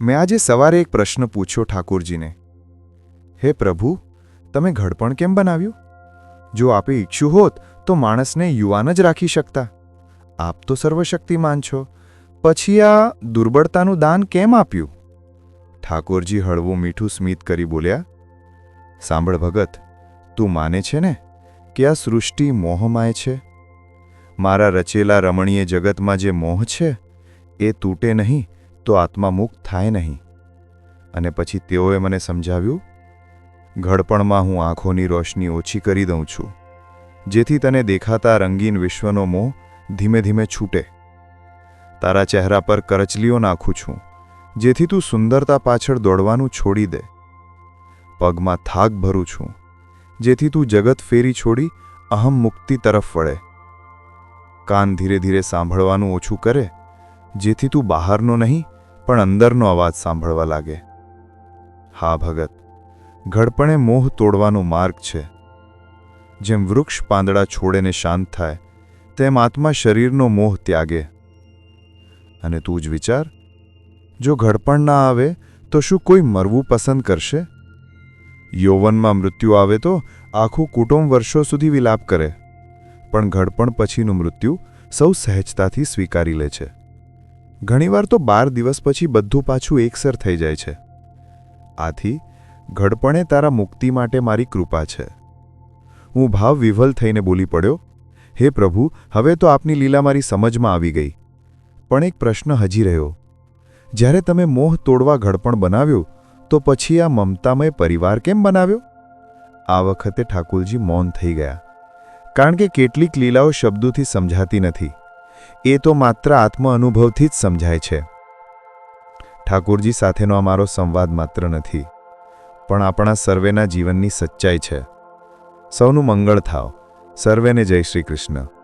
મેં આજે સવારે એક પ્રશ્ન પૂછ્યો ઠાકોરજીને. હે પ્રભુ, તમે ઘડપણ કેમ બનાવ્યું? જો આપે ઈચ્છ્યું હોત તો માણસને યુવાન જ રાખી શકતા. આપ તો સર્વશક્તિમાન છો. પછી આ દુર્બળતાનું દાન કેમ આપ્યું? ઠાકોરજી હળવું મીઠું સ્મિત કરી બોલ્યા, સાંભળ ભગત, તું માને છે ને કે આ સૃષ્ટિ મોહમાય છે? મારા રચેલા રમણીય જગતમાં જે મોહ છે, એ તૂટે નહીં તો આત્મા મુક્ત થાય નહીં. અને પછી તેઓએ મને સમજાવ્યું, ઘડપણમાં હું આંખોની રોશની ઓછી કરી દઉં છું, જેથી તને દેખાતા રંગીન વિશ્વનો મોહ ધીમે ધીમે છૂટે. તારા ચહેરા પર કરચલીઓ નાખું છું, જેથી તું સુંદરતા પાછળ દોડવાનું છોડી દે. પગમાં થાક ભરું છું, જેથી તું જગત ફેરી છોડી અહમ મુક્તિ તરફ વળે. કાન ધીરે ધીરે સાંભળવાનું ઓછું કરે, જેથી તું બહારનો નહીં પણ અંદરનો અવાજ સાંભળવા લાગે. હા, ભગત, ઘડપણે મોહ તોડવાનો માર્ગ છે. જેમ વૃક્ષ પાંદડા છોડેને શાંત થાય, તેમ આત્મા શરીરનો મોહ ત્યાગે. અને તું જ વિચાર, જો ઘડપણ ના આવે, તો શું કોઈ મરવું પસંદ કરશે? યૌવનમાં મૃત્યુ આવે તો આખું કુટુંબ વર્ષો સુધી વિલાપ કરે. પણ ઘડપણ પછીનું મૃત્યુ સૌ સહેજતાથી સ્વીકારી લે છે. ઘણીવાર તો બાર દિવસ પછી બધું પાછું એકસર થઈ જાય છે. આથી, ઘડપણે તારા મુક્તિ માટે મારી કૃપા છે. હું ભાવ વિવલ થઈને બોલી પડ્યો, હે પ્રભુ, હવે તો આપની લીલા મારી સમજમાં આવી ગઈ. પણ એક પ્રશ્ન હજી રહ્યો. જ્યારે તમે મોહ તોડવા ઘડપણ બનાવ્યું, તો પછી આ મમતામય પરિવાર કેમ બનાવ્યો? આ વખતે ઠાકુરજી મૌન થઈ ગયા. કારણ કે કેટલીક લીલાઓ શબ્દોથી સમજાતી નથી. એ તો માત્ર આત્મ અનુભવથી જ સમજાય છે. ઠાકોરજી સાથેનો અમારો સંવાદ માત્ર નથી, પણ આપણા સર્વેના જીવનની સચ્ચાઈ છે. સૌનું મંગળ થાવ. સર્વેને જય શ્રી કૃષ્ણ.